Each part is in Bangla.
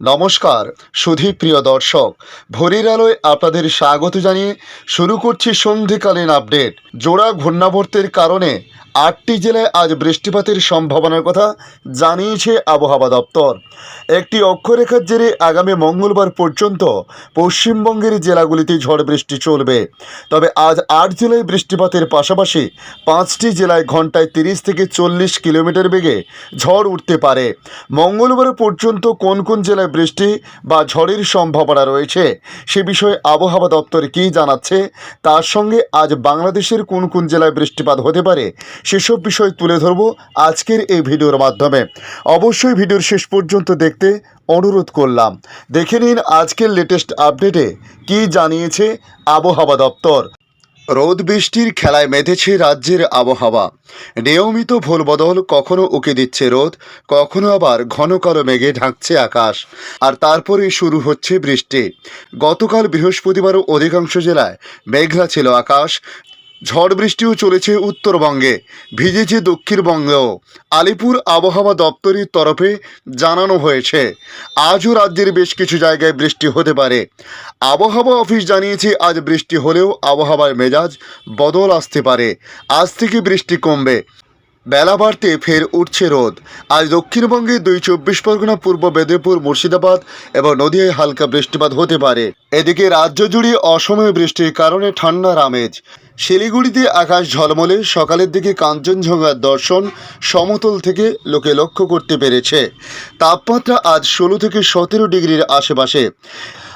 নমস্কার, সুধী প্রিয় দর্শক। ভোরের আলোয় আপনাদের স্বাগত জানিয়ে শুরু করছি সন্ধিকালীন আপডেট। জোড়া ঘূর্ণাবর্তের কারণে আটটি জেলায় আজ বৃষ্টিপাতের সম্ভাবনার কথা জানিয়েছে আবহাওয়া দপ্তর। একটি অক্ষরেখার জেরে আগামী মঙ্গলবার পর্যন্ত পশ্চিমবঙ্গের জেলাগুলিতে ঝড় বৃষ্টি চলবে। তবে আজ আট জেলায় বৃষ্টিপাতের পাশাপাশি পাঁচটি জেলায় ঘন্টায় তিরিশ থেকে চল্লিশ কিলোমিটার বেগে ঝড় উঠতে পারে। মঙ্গলবার পর্যন্ত কোন কোন জেলায় বৃষ্টি বা ঝড়ের সম্ভাবনা রয়েছে। সে বিষয়ে আবহাওয়া দপ্তর কী জানাচ্ছে, তার সঙ্গে আজ বাংলাদেশের কোন কোন জেলায় বৃষ্টিপাত হতে পারে, সেসব বিষয় তুলে ধরব আজকের এই ভিডিওর মাধ্যমে। অবশ্যই ভিডিওর শেষ পর্যন্ত দেখতে অনুরোধ করলাম। দেখে নিন আজকের লেটেস্ট আপডেটে কী জানিয়েছে আবহাওয়া দপ্তর। রোদ বৃষ্টির খেলায় মেতেছে রাজ্যের আবহাওয়া। নিয়মিত ভোলবদল, কখনো উকে দিচ্ছে রোদ, কখনো আবার ঘন কালো মেঘে ঢাকছে আকাশ। আর তারপরেই শুরু হচ্ছে বৃষ্টি। গতকাল বৃহস্পতিবারও অধিকাংশ জেলায় মেঘলা ছিল আকাশ। ঝড় বৃষ্টিও চলেছে উত্তরবঙ্গে। ভিজেছে দক্ষিণবঙ্গেও। আলিপুর আবহাওয়া দপ্তরের তরফে জানানো হয়েছে, আজও রাজ্যের বেশ কিছু জায়গায় বৃষ্টি হতে পারে। আবহাওয়া অফিস জানিয়েছে, আজ বৃষ্টি হলেও আবহাওয়ার মেজাজ বদল আসতে পারে। আজ থেকে বৃষ্টি কমবে। বেলা বাড়তে ফের উঠছে রোদ। আজ দক্ষিণবঙ্গে দুই চব্বিশ পরগনা, পূর্ব মেদিনীপুর, মুর্শিদাবাদ এবং নদিয়ায় হালকা বৃষ্টিপাত হতে পারে। এদিকে রাজ্য জুড়ে অসময়ে বৃষ্টির কারণে ঠান্ডার আমেজ। শিলিগুড়িতে আকাশ ঝলমলে, সকালের দিকে কাঞ্চনজঙ্ঘার দর্শন সমতল থেকে লোকে লক্ষ্য করতে পেরেছে। তাপমাত্রা আজ ষোলো থেকে সতেরো ডিগ্রির আশেপাশে।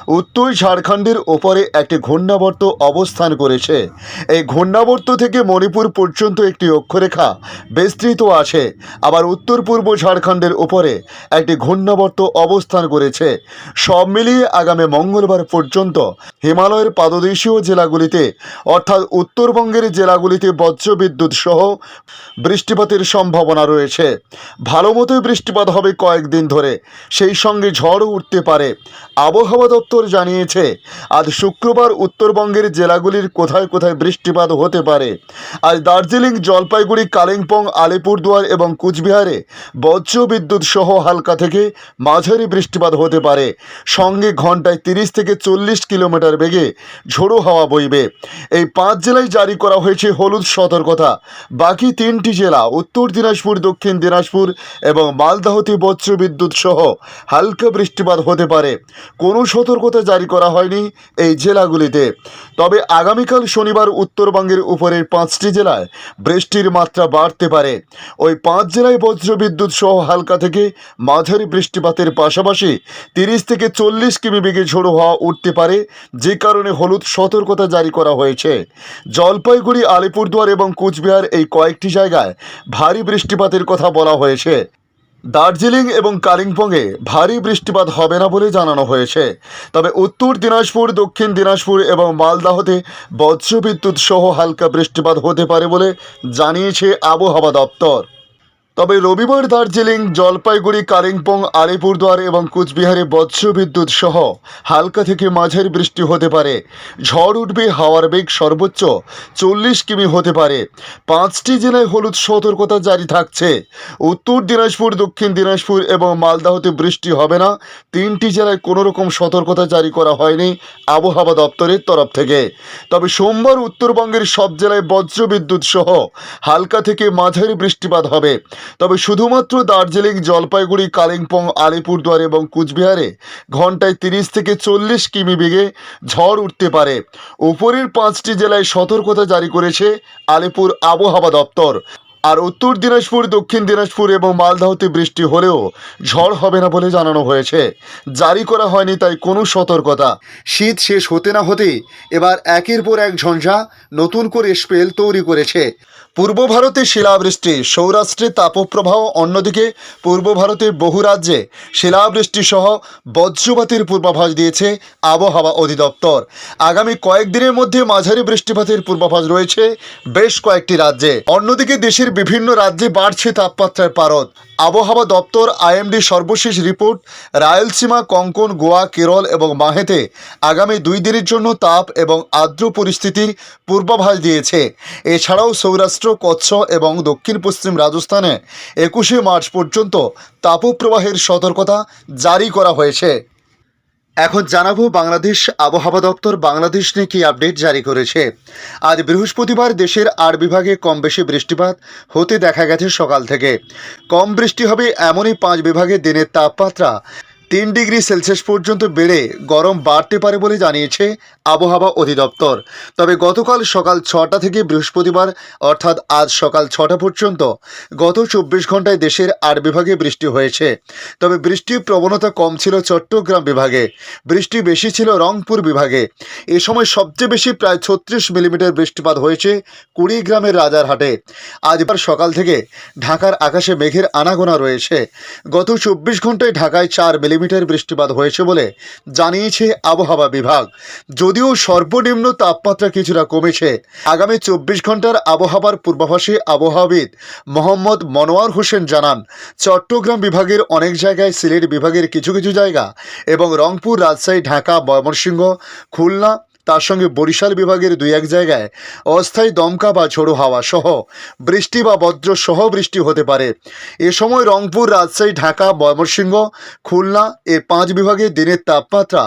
উত্তর ঝাড়খণ্ডের ওপরে একটি ঘূর্ণাবর্ত অবস্থান করেছে। এই ঘূর্ণাবর্ত থেকে মণিপুর পর্যন্ত একটি অক্ষরেখা বিস্তৃত আছে। আবার উত্তর পূর্ব ঝাড়খণ্ডের উপরে একটি ঘূর্ণাবর্ত অবস্থান করেছে। সব মিলিয়ে আগামী মঙ্গলবার পর্যন্ত হিমালয়ের পাদদেশীয় জেলাগুলিতে, অর্থাৎ উত্তরবঙ্গের জেলাগুলিতে বজ্রবিদ্যুৎ সহ বৃষ্টিপাতের সম্ভাবনা রয়েছে। ভালো মতোই বৃষ্টিপাত হবে কয়েকদিন ধরে। সেই সঙ্গে ঝড়ও উঠতে পারে। আবহাওয়া দপ্তর জানিয়েছে, আজ শুক্রবার উত্তরবঙ্গের জেলাগুলির কোথায় কোথায় বৃষ্টিপাত হতে পারে। আজ দার্জিলিং, জলপাইগুড়ি, কালিম্পং, আলিপুরদুয়ার এবং কুচবিহারে বজ্রবিদ্যুৎ সহ হালকা থেকে মাঝারি বৃষ্টিপাত হতে পারে। সঙ্গে ঘন্টায় তিরিশ থেকে চল্লিশ কিলোমিটার বেগে ঝোড়ো হাওয়া বইবে। এই পাঁচ জেলায় জারি করা হয়েছে হলুদ সতর্কতা। বাকি তিনটি জেলা, উত্তর দিনাজপুর, দক্ষিণ দিনাজপুর এবং মালদাহতে বজ্রবিদ্যুৎ সহ হালকা বৃষ্টিপাত হতে পারে। কোনো সতর্কতা জারি করা হয়নি এই জেলাগুলিতে। তবে আগামীকাল শনিবার উত্তরবঙ্গের উপরের পাঁচটি জেলায় বৃষ্টির মাত্রা বাড়তে পারে। ওই পাঁচ জেলায় বজ্রবিদ্যুৎ সহ হালকা থেকে মাঝারি বৃষ্টিপাতের পাশাপাশি তিরিশ থেকে চল্লিশ কিমি বেগে ঝোড়ো হওয়া উঠতে পারে, যে কারণে হলুদ সতর্কতা জারি করা হয়েছে। জলপাইগুড়ি, আলিপুরদুয়ার এবং কুচবিহার এই কয়েকটি জায়গায় ভারী বৃষ্টিপাতের কথা বলা হয়েছে। দার্জিলিং এবং কালিম্পংয়ে ভারী বৃষ্টিপাত হবে না বলে জানানো হয়েছে। তবে উত্তর দিনাজপুর, দক্ষিণ দিনাজপুর এবং মালদাহতে বজ্রবিদ্যুৎ সহ হালকা বৃষ্টিপাত হতে পারে বলে জানিয়েছে আবহাওয়া দপ্তর। তবে রবিবার দার্জিলিং, জলপাইগুড়ি, কালিম্পং, আলিপুরদুয়ার এবং কুচবিহারে বজ্রবিদ্যুৎ সহ হালকা থেকে মাঝারি বৃষ্টি হতে পারে। ঝড় উঠবে হাওয়ার বেগ সর্বোচ্চ চল্লিশ কিমি হতে পারে। পাঁচটি জেলায় হলুদ সতর্কতা জারি থাকছে। উত্তর দিনাজপুর, দক্ষিণ দিনাজপুর এবং মালদাহতে বৃষ্টি হবে না। তিনটি জেলায় কোনো রকম সতর্কতা জারি করা হয়নি আবহাওয়া দপ্তরের তরফ থেকে। তবে সোমবার উত্তরবঙ্গের সব জেলায় বজ্রবিদ্যুৎ সহ হালকা থেকে মাঝারি বৃষ্টিপাত হবে। তবে শুধুমাত্র দার্জিলিং, জলপাইগুড়ি, কালিম্পং, আলিপুরদুয়ার এবং কুচবিহারে ঘন্টায় তিরিশ থেকে চল্লিশ কিমি বেগে ঝড় উঠতে পারে। উপরের পাঁচটি জেলায় সতর্কতা জারি করেছে আলিপুর আবহাওয়া দপ্তর। আর উত্তর দিনাজপুর, দক্ষিণ দিনাজপুর এবং মালদাহতে বৃষ্টি হলেও ঝড় হবে না বলে জানানো হয়েছে। জারি করা হয়নি, তাই কোনো সতর্কতা। শীত শেষ হতে না হতেই এবার একের পর এক ঝঞ্ঝা নতুন করে স্পেল তৈরি করেছে। পূর্ব ভারতে শিলাবৃষ্টি, সৌরাষ্ট্রে তাপপ্রবাহ, অন্যদিকে পূর্ব ভারতের বহু রাজ্যে শিলাবৃষ্টি সহ বজ্রপাতের পূর্বাভাস দিয়েছে আবহাওয়া অধিদপ্তর। আগামী কয়েকদিনের মধ্যে মাঝারি বৃষ্টিপাতের পূর্বাভাস রয়েছে বেশ কয়েকটি রাজ্যে। অন্যদিকে দেশের বিভিন্ন রাজ্যে বাড়ছে তাপমাত্রার পারদ। আবহাওয়া দপ্তর আইএমডি সর্বশেষ রিপোর্ট, রায়লসীমা, কঙ্কন, গোয়া, কেরল এবং মাহেতে আগামী দুই দিনের জন্য তাপ এবং আর্দ্র পরিস্থিতির পূর্বাভাস দিয়েছে। এছাড়াও সৌরাষ্ট্র, কচ্ছ এবং দক্ষিণ পশ্চিম রাজস্থানে একুশে মার্চ পর্যন্ত তাপপ্রবাহের সতর্কতা জারি করা হয়েছে। এখন জানাব বাংলাদেশ আবহাওয়া দপ্তর বাংলাদেশ নিয়ে কি আপডেট জারি করেছে। আজ বৃহস্পতিবার দেশের আট বিভাগে কম বেশি বৃষ্টিপাত হতে দেখা গেছে সকাল থেকে। কম বৃষ্টি হবে এমনই পাঁচ বিভাগে দিনের তাপমাত্রা তিন ডিগ্রি সেলসিয়াস পর্যন্ত বেড়ে গরম বাড়তে পারে বলে জানিয়েছে আবহাওয়া অধিদপ্তর। তবে গতকাল সকাল ছটা থেকে বৃহস্পতিবার, অর্থাৎ আজ সকাল ছটা পর্যন্ত, গত চব্বিশ ঘন্টায় দেশের আট বিভাগে বৃষ্টি হয়েছে। তবে বৃষ্টির প্রবণতা কম ছিল চট্টগ্রাম বিভাগে, বৃষ্টি বেশি ছিল রংপুর বিভাগে। এ সময় সবচেয়ে বেশি প্রায় ছত্রিশ মিলিমিটার বৃষ্টিপাত হয়েছে কুড়িগ্রামের রাজারহাটে। আজবার সকাল থেকে ঢাকার আকাশে মেঘের আনাগোনা রয়েছে। গত চব্বিশ ঘন্টায় ঢাকায় চার মিলিমিটার বৃষ্টিপাত হয়েছে বলে জানিয়েছে আবহাওয়া বিভাগ। যদিও সর্বনিম্ন তাপমাত্রা কিছুটা কমেছে। আগামী চব্বিশ ঘণ্টার আবহাওয়ার পূর্বাভাসে আবহাওয়াবিদ মোহাম্মদ মনোয়ার হোসেন জানান, চট্টগ্রাম বিভাগের অনেক জায়গায় সিলেট বিভাগের কিছু কিছু জায়গা এবং রংপুর, রাজশাহী, ঢাকা, ময়মনসিংহ, খুলনা তার সঙ্গে বরিশাল বিভাগের দুই এক জায়গায় অস্থায়ী দমকা বা ঝোড়ো হাওয়া সহ বৃষ্টি বা বজ্র সহ বৃষ্টি হতে পারে। এ সময় রংপুর, রাজশাহী, ঢাকা, ময়মনসিংহ, খুলনা এর পাঁচ বিভাগে দিনের তাপমাত্রা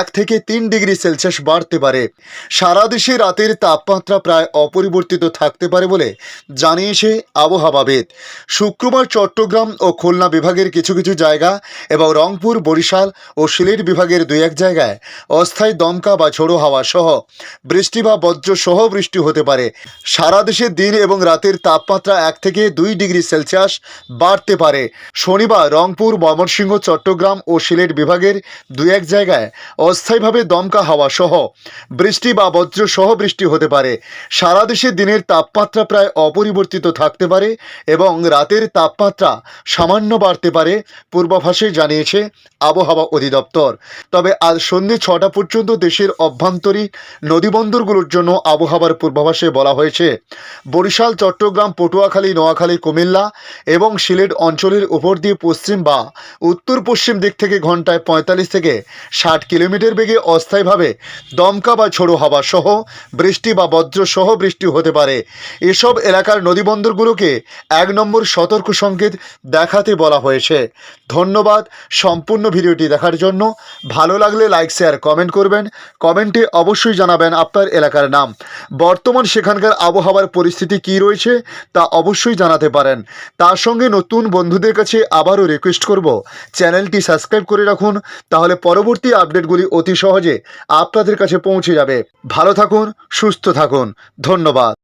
এক থেকে তিন ডিগ্রি সেলসিয়াস বাড়তে পারে। সারা দেশে রাতের তাপমাত্রা প্রায় অপরিবর্তিত থাকতে পারে বলে জানিয়েছে আবহাওয়াবিদ শুক্রবার চট্টগ্রাম ও খুলনা বিভাগের কিছু কিছু জায়গা এবং রংপুর, বরিশাল ও সিলেট বিভাগের দুই এক জায়গায় অস্থায়ী দমকা বা ঝোড়ো হাওয়া সহ বৃষ্টি বা বজ্র সহ বৃষ্টি হতে পারে। সারা দেশে দিন এবং রাতের তাপমাত্রা এক থেকে দুই ডিগ্রি সেলসিয়াস বাড়তে পারে। শনিবার রংপুর, ময়মনসিংহ, চট্টগ্রাম ও সিলেট বিভাগের দুই এক জায়গায় অস্থায়ীভাবে দমকা হাওয়া সহ বৃষ্টি বা বজ্র সহ বৃষ্টি হতে পারে। সারা দেশে দিনের তাপমাত্রা প্রায় অপরিবর্তিত থাকতে পারে এবং রাতের তাপমাত্রা সামান্য বাড়তে পারে, পূর্বাভাসে জানিয়েছে আবহাওয়া অধিদপ্তর। তবে আজ সন্ধ্যে ছটা পর্যন্ত দেশের অভ্যন্তরীণ নদীবন্দরগুলোর জন্য আবহাওয়ার পূর্বাভাসে বলা হয়েছে, বরিশাল, চট্টগ্রাম, পটুয়াখালী, নোয়াখালী, কুমিল্লা এবং সিলেট অঞ্চলের উপর দিয়ে পশ্চিম বা উত্তর পশ্চিম দিক থেকে ঘন্টায় পঁয়তাল্লিশ থেকে ষাট কিলোমিটার বেগে অস্থায়ীভাবে দমকা বা ছোড়ো হাওয়া সহ বৃষ্টি বা বজ্র সহ বৃষ্টি হতে পারে। এসব এলাকার নদীবন্দরগুলোকে এক নম্বর সতর্ক সংকেত দেখাতে বলা হয়েছে। ধন্যবাদ। সম্পূর্ণ ভিডিওটি দেখার জন্য ভালো লাগলে লাইক, শেয়ার, কমেন্ট করবেন। কমেন্টে অবশ্যই জানাবেন আপনার এলাকার নাম। বর্তমান সেখানকার আবহাওয়ার পরিস্থিতি কি রয়েছে তা অবশ্যই জানাতে পারেন। তার সঙ্গে নতুন বন্ধুদের কাছে আবারও রিকোয়েস্ট করব। চ্যানেলটি সাবস্ক্রাইব করে রাখুন, তাহলে পরবর্তী আপডেটগুলি অতি সহজে আপনাদের কাছে পৌঁছে যাবে। ভালো থাকুন, সুস্থ থাকুন। ধন্যবাদ।